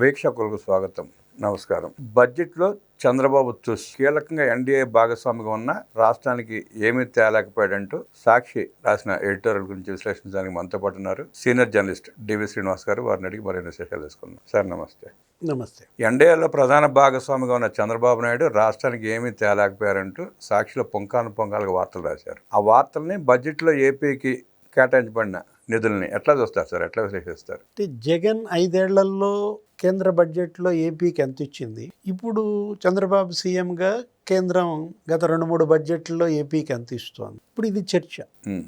వీక్షకులకు స్వాగతం. నమస్కారం. బడ్జెట్లో చంద్రబాబు తుస్ కీలకంగా ఎన్డీఏ భాగస్వామిగా ఉన్న రాష్ట్రానికి ఏమీ తేలేకపోయాడంటూ సాక్షి రాసిన ఎడిటోరియల్ గురించి విశ్లేషించడానికి మనతో పాటు ఉన్నారు సీనియర్ జర్నలిస్ట్ డివి శ్రీనివాస్ గారు. వారిని అడిగి మరిన్ని విశేషాలు తీసుకుందాం సార్ నమస్తే. నమస్తే. ఎన్డీఏలో ప్రధాన భాగస్వామిగా ఉన్న చంద్రబాబు నాయుడు రాష్ట్రానికి ఏమీ తేలేకపోయారంటూ సాక్షిలో పొంకాను పొంకాలుగా వార్తలు రాశారు. ఆ వార్తల్ని బడ్జెట్లో ఏపీకి కేటాయించబడిన నిధుల్ని ఎట్లా చూస్తారు సార్? ఎట్లా విశ్లేషిస్తారు? అంటే జగన్ ఐదేళ్ళలో కేంద్ర బడ్జెట్లో ఏపీకి ఎంత ఇచ్చింది? ఇప్పుడు చంద్రబాబు సీఎంగా కేంద్రం గత రెండు మూడు బడ్జెట్లో ఏపీకి ఎంత ఇస్తోంది? ఇప్పుడు ఇది చర్చ.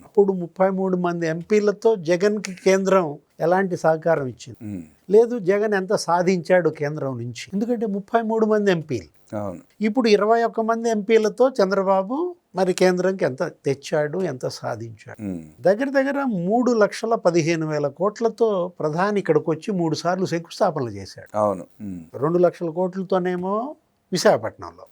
అప్పుడు ముప్పై మూడు మంది ఎంపీలతో జగన్కి కేంద్రం ఎలాంటి సహకారం ఇచ్చింది? లేదు జగన్ ఎంత సాధించాడు కేంద్రం నుంచి? ఎందుకంటే ముప్పై మూడు మంది ఎంపీలు. ఇప్పుడు ఇరవై ఒక్క మంది ఎంపీలతో చంద్రబాబు మరి కేంద్రంకి ఎంత తెచ్చాడు ఎంత సాధించాడు? దగ్గర దగ్గర మూడు లక్షల పదిహేను వేల కోట్లతో ప్రధాని ఇక్కడికి వచ్చి మూడు సార్లు శంకుస్థాపనలు చేశాడు. అవును. రెండు లక్షల కోట్లతోనేమో విశాఖపట్నంలో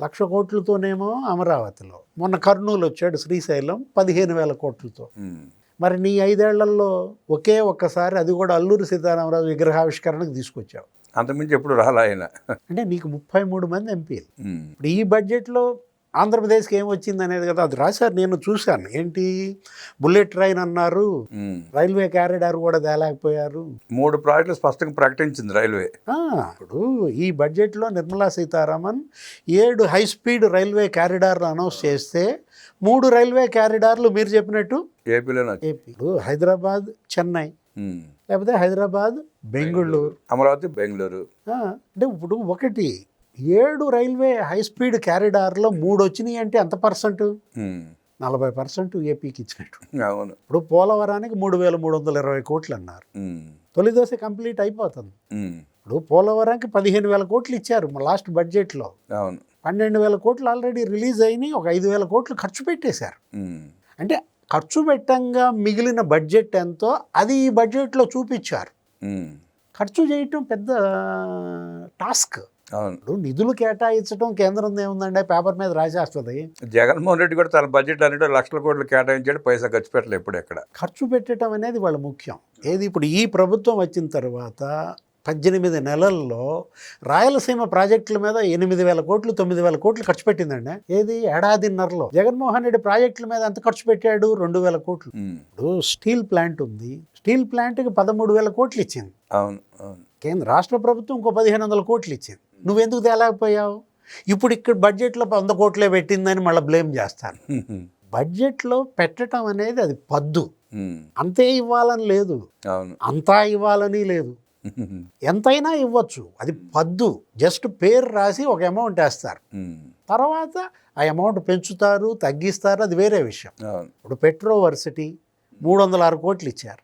లక్ష కోట్లతోనేమో అమరావతిలో మొన్న కర్నూలు వచ్చాడు శ్రీశైలం పదిహేను వేల కోట్లతో. మరి నీ ఐదేళ్ళలో ఒకే ఒక్కసారి అది కూడా అల్లూరి సీతారామరాజు విగ్రహావిష్కరణకు తీసుకొచ్చావు. అంతకుమించి ఎప్పుడు రాలా ఆయన. అంటే నీకు ముప్పై మూడు మంది ఎంపీలు. ఇప్పుడు ఈ బడ్జెట్లో ఆంధ్రప్రదేశ్కి ఏం వచ్చింది అనేది కదా అది రాశారు నేను చూశాను. ఏంటి? బుల్లెట్ ట్రైన్ అన్నారు. రైల్వే క్యారిడార్ కూడా తేలేకపోయారు. మూడు ప్రాజెక్టులు స్పష్టంగా ప్రకటించింది రైల్వే. ఇప్పుడు ఈ బడ్జెట్లో నిర్మలా సీతారామన్ ఏడు హై స్పీడ్ రైల్వే క్యారిడార్లు అనౌన్స్ చేస్తే మూడు రైల్వే క్యారిడార్లు మీరు చెప్పినట్టు ఏపీలోనే వచ్చింది. ఏపీ ఇప్పుడు హైదరాబాద్ చెన్నై. లేకపోతే హైదరాబాద్ బెంగళూరు. అమరావతి బెంగళూరు. అంటే ఇప్పుడు ఒకటి ఏడు రైల్వే హై స్పీడ్ క్యారిడార్లో మూడు వచ్చినాయి అంటే ఎంత పర్సెంట్? నలభై పర్సెంట్ ఏపీకి ఇచ్చినట్టు. అవును. ఇప్పుడు పోలవరానికి మూడు వేల మూడు వందల ఇరవై కోట్లు అన్నారు. ఉమ్, తొలి దశ కంప్లీట్ అయిపోతుంది. ఇప్పుడు పోలవరానికి పదిహేను వేల కోట్లు ఇచ్చారు లాస్ట్ బడ్జెట్లో. అవును. పన్నెండు వేల కోట్లు ఆల్రెడీ రిలీజ్ అయినాయి ఒక ఐదు వేల కోట్లు ఖర్చు పెట్టేశారు. అంటే ఖర్చు పెట్టంగా మిగిలిన బడ్జెట్ ఎంతో అది ఈ బడ్జెట్లో చూపించారు. ఖర్చు చేయటం పెద్ద టాస్క్. అవును. ఇప్పుడు నిధులు కేటాయించడం కేంద్రం ఏముందండి? పేపర్ మీద రాసేస్తుంది. జగన్మోహన్ రెడ్డి కూడా తన బడ్జెట్ అన్నిటి లక్షల కోట్లు కేటాయించాడు పైసా ఖర్చు పెట్టలేదు ఎప్పుడు ఎక్కడ. ఖర్చు పెట్టడం అనేది వాళ్ళ ముఖ్యం. ఏది ఇప్పుడు ఈ ప్రభుత్వం వచ్చిన తర్వాత పద్దెనిమిది నెలల్లో రాయలసీమ ప్రాజెక్టుల మీద ఎనిమిది వేల కోట్లు తొమ్మిది వేల కోట్లు ఖర్చు పెట్టిందండి. ఏది? ఏడాదిన్నరలో. జగన్మోహన్ రెడ్డి ప్రాజెక్టుల మీద ఎంత ఖర్చు పెట్టాడు? రెండు వేల కోట్లు. ఇప్పుడు స్టీల్ ప్లాంట్ ఉంది. స్టీల్ ప్లాంట్కి పదమూడు వేల కోట్లు ఇచ్చింది. అవును అవును. కేంద్ర రాష్ట్ర ప్రభుత్వం ఇంకో పదిహేను వందల కోట్లు ఇచ్చింది. నువ్వెందుకు తేలేకపోయావు? ఇప్పుడు ఇక్కడ బడ్జెట్లో వంద కోట్లే పెట్టిందని మళ్ళీ బ్లేమ్ చేస్తాను. బడ్జెట్లో పెట్టడం అనేది అది పద్దు. అంతే ఇవ్వాలని లేదు. అంతా ఇవ్వాలని లేదు. ఎంతైనా ఇవ్వచ్చు. అది పద్దు. జస్ట్ పేరు రాసి ఒక అమౌంట్ వేస్తారు. తర్వాత ఆ అమౌంట్ పెంచుతారు తగ్గిస్తారు అది వేరే విషయం. ఇప్పుడు పెట్రో వర్సిటీ మూడు వందల ఆరు కోట్లు ఇచ్చారు.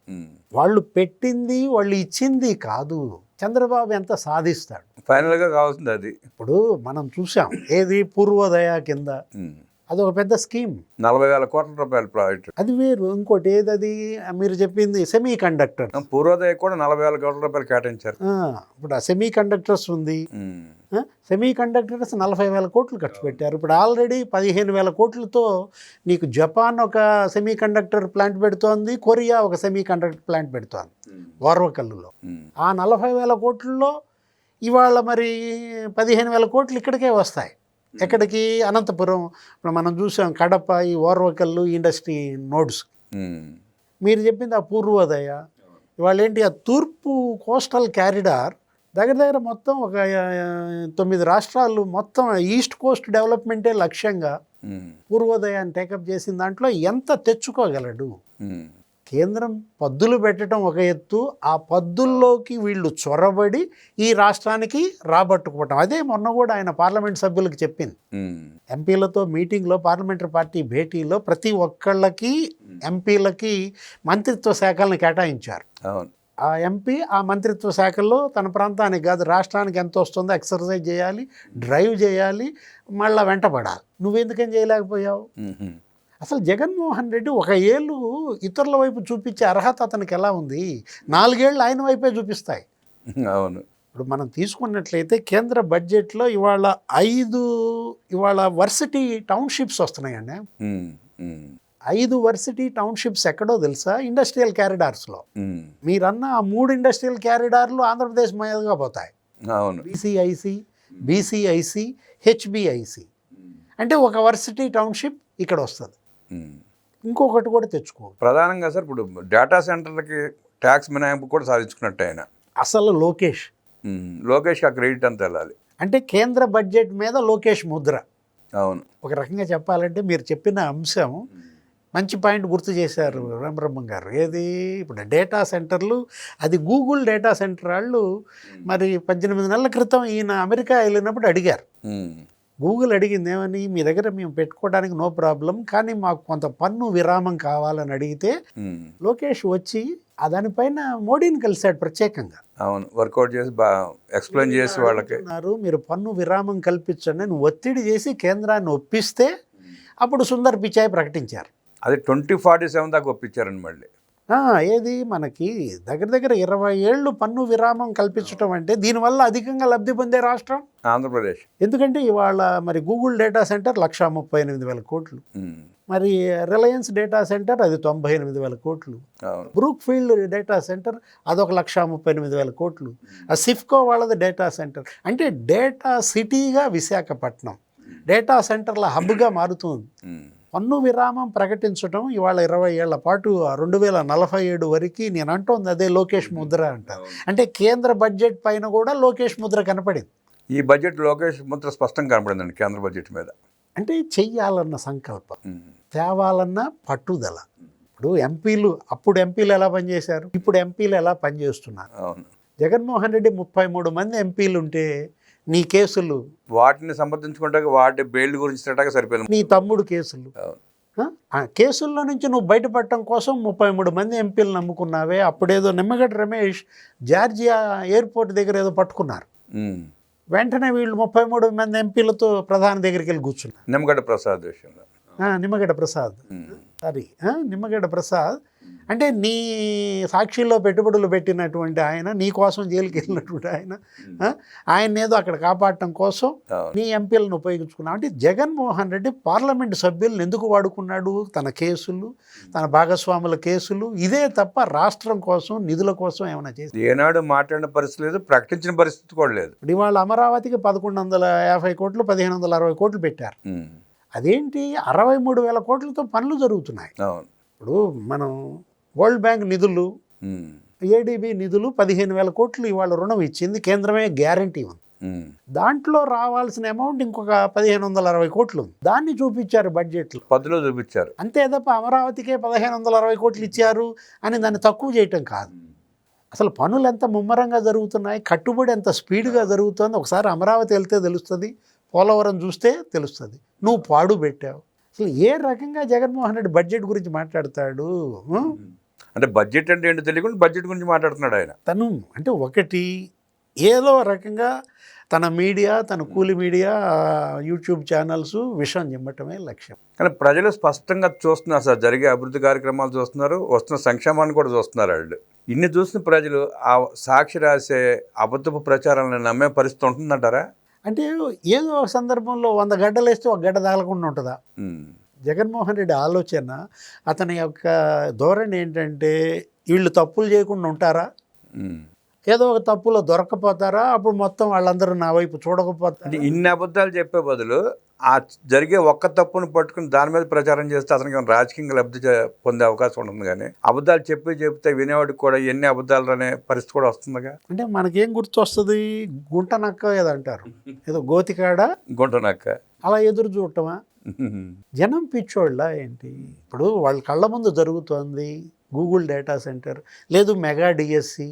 వాళ్ళు పెట్టింది వాళ్ళు ఇచ్చింది కాదు. చంద్రబాబు ఎంత సాధిస్తాడు? ఫైనల్గా కావాల్సింది అది. ఇప్పుడు మనం చూసాం ఏది పూర్వోదయ కింద అది ఒక పెద్ద స్కీమ్. నలభై వేల కోట్ల రూపాయల ప్రాజెక్టు. అది వేరు. ఇంకోటి ఏది అది మీరు చెప్పింది సెమీ కండక్టర్ పూర్వోదయ కూడా నలభై వేల కోట్ల రూపాయలు కేటాయించారు. ఇప్పుడు ఆ సెమీ కండక్టర్స్ ఉంది సెమీ కండక్టర్స్ నలభై వేల కోట్లు ఖర్చు పెట్టారు. ఇప్పుడు ఆల్రెడీ పదిహేను వేల కోట్లతో నీకు జపాన్ ఒక సెమీ కండక్టర్ ప్లాంట్ పెడుతోంది కొరియా ఒక సెమీ కండక్టర్ ప్లాంట్ పెడుతోంది ఓర్వకల్లులో. ఆ నలభై వేల కోట్లలో ఇవాళ మరి పదిహేను వేల కోట్లు ఇక్కడికే వస్తాయి. ఎక్కడికి? అనంతపురం. ఇప్పుడు మనం చూసాం కడప ఈ ఓర్వకల్లు ఇండస్ట్రీ నోడ్స్. మీరు చెప్పింది ఆ పూర్వోదయ. ఇవాళ ఏంటి? ఆ తూర్పు కోస్టల్ క్యారిడార్ దగ్గర దగ్గర మొత్తం ఒక తొమ్మిది రాష్ట్రాలు మొత్తం ఈస్ట్ కోస్ట్ డెవలప్మెంటే లక్ష్యంగా పూర్వోదయాన్ని టేకప్ చేసిన దాంట్లో ఎంత తెచ్చుకోగలడు? కేంద్రం పద్దులు పెట్టడం ఒక ఎత్తు ఆ పద్దుల్లోకి వీళ్ళు చొరబడి ఈ రాష్ట్రానికి రాబట్టుకోవటం అదే మొన్న కూడా ఆయన పార్లమెంట్ సభ్యులకు చెప్పింది. ఎంపీలతో మీటింగ్లో పార్లమెంటరీ పార్టీ భేటీలో ప్రతి ఒక్కళ్ళకి ఎంపీలకి మంత్రిత్వ శాఖలను కేటాయించారు. అవును. ఆ ఎంపీ ఆ మంత్రిత్వ శాఖల్లో తన ప్రాంతానికి కాదు రాష్ట్రానికి ఎంత వస్తుందో ఎక్సర్సైజ్ చేయాలి డ్రైవ్ చేయాలి మళ్ళీ వెంటపడాలి. నువ్వెందుకని చేయలేకపోయావు? అసలు జగన్మోహన్ రెడ్డి ఒక ఏళ్ళు ఇతరుల వైపు చూపించే అర్హత అతనికి ఎలా ఉంది? నాలుగేళ్ళు ఆయన వైపే చూపిస్తాయి. అవును. ఇప్పుడు మనం తీసుకున్నట్లయితే కేంద్ర బడ్జెట్లో ఇవాళ ఐదు ఇవాళ వర్సిటీ టౌన్షిప్స్ వస్తున్నాయండి. ఐదు వర్సిటీ టౌన్షిప్స్ ఎక్కడో తెలుసా? ఇండస్ట్రియల్ క్యారిడార్స్లో. మీరన్న ఆ మూడు ఇండస్ట్రియల్ క్యారిడార్లు ఆంధ్రప్రదేశ్ మీదుగా పోతాయి. అవును. బీసీఐసి బీసీఐసి హెచ్బిఐసి. అంటే ఒక వర్సిటీ టౌన్షిప్ ఇక్కడ వస్తుంది. ఇంకొకటి కూడా తెచ్చుకో ప్రధానంగా సార్ ఇప్పుడు డేటా సెంటర్లకి ట్యాక్స్ మినహాయింపు కూడా సాధించుకున్నట్టు ఆయన. అసలు లోకేష్. లోకేష్ ఆ క్రెడిట్ అంతా వెళ్ళాలి. అంటే కేంద్ర బడ్జెట్ మీద లోకేష్ ముద్ర. అవును. ఒక రకంగా చెప్పాలంటే మీరు చెప్పిన అంశం మంచి పాయింట్ గుర్తు చేశారు రామబ్రహ్మం గారు. ఏది? ఇప్పుడు డేటా సెంటర్లు అది గూగుల్ డేటా సెంటర్ వాళ్ళు మరి పద్దెనిమిది నెలల క్రితం ఈయన అమెరికా వెళ్ళినప్పుడు అడిగారు. గూగుల్ అడిగింది ఏమని మీ దగ్గర మేము పెట్టుకోవడానికి నో ప్రాబ్లం కానీ మాకు కొంత పన్ను విరామం కావాలని అడిగితే. లోకేష్ వచ్చి దానిపైన మోడీని కలిశాడు ప్రత్యేకంగా. అవును. వర్కౌట్ చేసి ఎక్స్ప్లెయిన్ చేసి వాళ్ళకి మీరు పన్ను విరామం కల్పించండి అని ఒత్తిడి చేసి కేంద్రాన్ని ఒప్పిస్తే అప్పుడు సుందర్ పిచాయ్ ప్రకటించారు. అది ట్వంటీ ఫార్టీ సెవెన్ దాకా ఒప్పించారండి మళ్ళీ. ఏది? మనకి దగ్గర దగ్గర ఇరవై ఏళ్ళు పన్ను విరామం కల్పించడం అంటే దీనివల్ల అధికంగా లబ్ధి పొందే రాష్ట్రం? ఆంధ్రప్రదేశ్. ఎందుకంటే ఇవాళ మరి గూగుల్ డేటా సెంటర్ లక్ష ముప్పై ఎనిమిది వేల కోట్లు. మరి రిలయన్స్ డేటా సెంటర్ అది తొంభై ఎనిమిది వేల కోట్లు. బ్రూక్ ఫీల్డ్ డేటా సెంటర్ అదొక లక్ష ముప్పై ఎనిమిది వేల కోట్లు. ఆ సిఫ్కో వాళ్ళది డేటా సెంటర్. అంటే డేటా సిటీగా విశాఖపట్నం డేటా సెంటర్ల హబ్గా మారుతుంది. పన్ను విరామం ప్రకటించడం ఇవాళ ఇరవై ఏళ్ళ పాటు రెండు వేల నలభై ఏడు వరకు నేను అంటోంది అదే లోకేష్ ముద్ర అంటారు అంటే కేంద్ర బడ్జెట్ పైన కూడా లోకేష్ ముద్ర కనపడింది. ఈ బడ్జెట్ లోకేష్ ముద్ర స్పష్టంగా కనపడిందండి కేంద్ర బడ్జెట్ మీద. అంటే చెయ్యాలన్న సంకల్పం. తేవాలన్న పట్టుదల. ఇప్పుడు ఎంపీలు అప్పుడు ఎంపీలు ఎలా పనిచేశారు? ఇప్పుడు ఎంపీలు ఎలా పనిచేస్తున్నారు? అవును. జగన్మోహన్ రెడ్డి ముప్పై మూడు మంది ఎంపీలు ఉంటే నీ కేసులు? వాటిని సమర్థించుకుంటే వాటి బెయిల్ గురించి సరిపోయింది నీ తమ్ముడు కేసులు. ఆ? కేసుల్లో నుంచి నువ్వు బయటపడటం కోసం ముప్పై మూడు మంది ఎంపీలు నమ్ముకున్నావే. అప్పుడేదో నిమ్మగడ్డ రమేష్ జార్జియా ఎయిర్పోర్ట్ దగ్గర ఏదో పట్టుకున్నారు. వెంటనే వీళ్ళు ముప్పై మూడు మంది ఎంపీలతో ప్రధాని దగ్గరికి వెళ్ళి కూర్చున్నారు. నిమ్మగడ్డ ప్రసాద్ విషయంలో. నిమ్మగడ్డ ప్రసాద్. సారీ నిమ్మగడ్డ ప్రసాద్. అంటే నీ సాక్షిలో పెట్టుబడులు పెట్టినటువంటి ఆయన నీ కోసం జైలుకి వెళ్ళినటువంటి ఆయన ఆయన ఏదో అక్కడ కాపాడటం కోసం నీ ఎంపీలను ఉపయోగించుకున్నావు. అంటే జగన్మోహన్ రెడ్డి పార్లమెంట్ సభ్యులను ఎందుకు వాడుకున్నాడు? తన కేసులు తన భాగస్వాముల కేసులు ఇదే తప్ప రాష్ట్రం కోసం నిధుల కోసం ఏమైనా చేసి ఏనాడు మాట్లాడిన పరిస్థితి లేదు ప్రకటించిన పరిస్థితి కూడా లేదు. ఇవాళ అమరావతికి పదకొండు వందల యాభై కోట్లు పదిహేను వందల అరవై కోట్లు పెట్టారు. అదేంటి? అరవై మూడు వేల కోట్లతో పనులు జరుగుతున్నాయి. ఇప్పుడు మనం వరల్డ్ బ్యాంక్ నిధులు. ఏడీబీ నిధులు పదిహేను వేల కోట్లు ఇవాళ రుణం ఇచ్చింది కేంద్రమే గ్యారంటీ ఉంది. దాంట్లో రావాల్సిన అమౌంట్ ఇంకొక పదిహేను వందల అరవై కోట్లు ఉంది. దాన్ని చూపించారు బడ్జెట్లో. పద్దులో చూపించారు. అంతే తప్ప అమరావతికే పదిహేను వందల అరవై కోట్లు ఇచ్చారు అని దాన్ని తక్కువ చేయటం కాదు. అసలు పనులు ఎంత ముమ్మరంగా జరుగుతున్నాయి కట్టుబడి ఎంత స్పీడ్గా జరుగుతుంది ఒకసారి అమరావతి వెళ్తే తెలుస్తుంది. పోలవరం చూస్తే తెలుస్తుంది. నువ్వు పాడు పెట్టావు. అసలు ఏ రకంగా జగన్మోహన్ రెడ్డి బడ్జెట్ గురించి మాట్లాడతాడు? అంటే బడ్జెట్ అంటే ఏంటో తెలియకుండా బడ్జెట్ గురించి మాట్లాడుతున్నాడు ఆయన. తను అంటే ఒకటి ఏదో రకంగా తన మీడియా తన కూలి మీడియా యూట్యూబ్ ఛానల్స్ విషం చిమ్మటమే లక్ష్యం. కానీ ప్రజలు స్పష్టంగా చూస్తున్నారు సార్. జరిగే అభివృద్ధి కార్యక్రమాలు చూస్తున్నారు. వస్తున్న సంక్షేమాన్ని కూడా చూస్తున్నారు వాళ్ళు. ఇన్ని చూసిన ప్రజలు ఆ సాక్షి రాసే అబద్ధపు ప్రచారాలను నమ్మే పరిస్థితి ఉంటుందంటారా? అంటే ఏదో ఒక సందర్భంలో వంద గడ్డలు వేస్తే ఒక గడ్డ తగలకుండా ఉంటుందా. జగన్మోహన్ రెడ్డి ఆలోచన అతని యొక్క ధోరణి ఏంటంటే వీళ్ళు తప్పులు చేయకుండా ఉంటారా. ఏదో ఒక తప్పులో దొరకపోతారా? అప్పుడు మొత్తం వాళ్ళందరూ నా వైపు చూడకపోతారు? ఇన్ని అబద్ధాలు చెప్పే బదులు ఆ జరిగే ఒక్క తప్పును పట్టుకుని దాని మీద ప్రచారం చేస్తే అతనికి ఏమైనా రాజకీయంగా లబ్ధి పొందే అవకాశం ఉంటుంది కానీ అబద్ధాలు చెప్పి చెప్తే వినేవాడికి కూడా ఎన్ని అబద్ధాలు అనే పరిస్థితి కూడా వస్తుందిగా? అంటే మనకేం గుర్తొస్తుంది? గుంట నక్క ఏదో అంటారు. ఏదో గోతికాడ? గుంటనక్క. అలా ఎదురు చూడటమా? జనం పిచ్చోళ్ళ ఏంటి? ఇప్పుడు వాళ్ళ కళ్ళ ముందు జరుగుతోంది గూగుల్ డేటా సెంటర్ లేదు మెగా డిఎస్సి.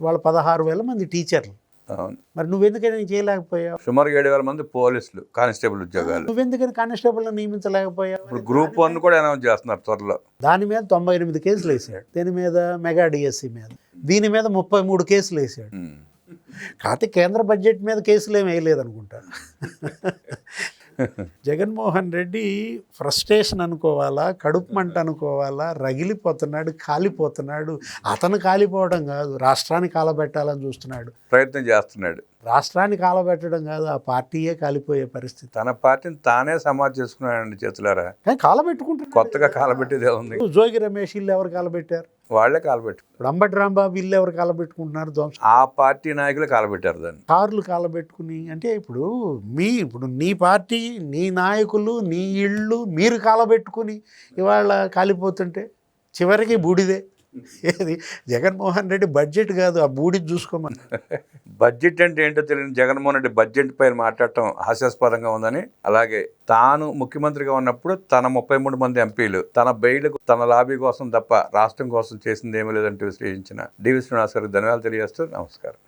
వాళ్ళ పదహారు వేల మంది టీచర్లు. అవును. మరి నువ్వెందుకని చేయలేకపోయావు? సుమారు ఏడు వేల మంది పోలీసులు కానిస్టేబుల్ ఉద్యోగాలు. నువ్వెందుకని కానిస్టేబుల్ని నియమించలేకపోయావు? ఇప్పుడు గ్రూప్ వన్ కూడా అనౌన్స్ చేస్తున్నారు త్వరలో. దాని మీద తొంభై ఎనిమిది కేసులు వేసాడు. దీని మీద? మెగా డిఎస్సి మీద. దీని మీద ముప్పై మూడు కేసులు వేసాడు. కాకపోతే కేంద్ర బడ్జెట్ మీద కేసులు ఏమి వేయలేదు అనుకుంటా జగన్మోహన్ రెడ్డి ఫ్రస్ట్రేషన్ అనుకోవాలా కడుపు మంట అనుకోవాలా రగిలిపోతున్నాడు కాలిపోతున్నాడు. అతను కాలిపోవడం కాదు రాష్ట్రాన్ని కాలబెట్టాలని చూస్తున్నాడు. ప్రయత్నం చేస్తున్నాడు. రాష్ట్రాన్ని కాలబెట్టడం కాదు ఆ పార్టీయే కాలిపోయే పరిస్థితి. తన పార్టీని తానే సమాధి చేసుకున్నాడండి చేతులారా. కానీ కాలబెట్టుకుంటున్నారు కొత్తగా కాలబెట్టేది ఉంది జోగి రమేష్ ఇల్లు ఎవరు కాలబెట్టారు? వాళ్ళే కాలబెట్టు ఇప్పుడు అంబటి రాంబాబు ఇల్లు ఎవరు కాలబెట్టుకుంటున్నారు? ధ్వంసం ఆ పార్టీ నాయకులు కాలబెట్టారు దాన్ని. కార్లు కాలబెట్టుకుని అంటే ఇప్పుడు మీ ఇప్పుడు నీ పార్టీ నీ నాయకులు నీ ఇళ్ళు మీరు కాలబెట్టుకుని ఇవాళ కాలిపోతుంటే చివరికి బూడిదే. ఏది? జగన్మోహన్ రెడ్డి బడ్జెట్ కాదు ఆ బూడి చూసుకోమని. బడ్జెట్ అంటే ఏంటో తెలియని జగన్మోహన్ రెడ్డి బడ్జెట్ పైన మాట్లాడటం హాస్యాస్పదంగా ఉందని. అలాగే తాను ముఖ్యమంత్రిగా ఉన్నప్పుడు తన ముప్పై మూడు మంది ఎంపీలు తన బెయిల్ తన లాబీ కోసం తప్ప రాష్ట్రం కోసం చేసింది ఏమీ లేదంటూ విశ్లేషించిన డివి శ్రీనివాస్ గారికి ధన్యవాదాలు తెలియజేస్తూ నమస్కారం.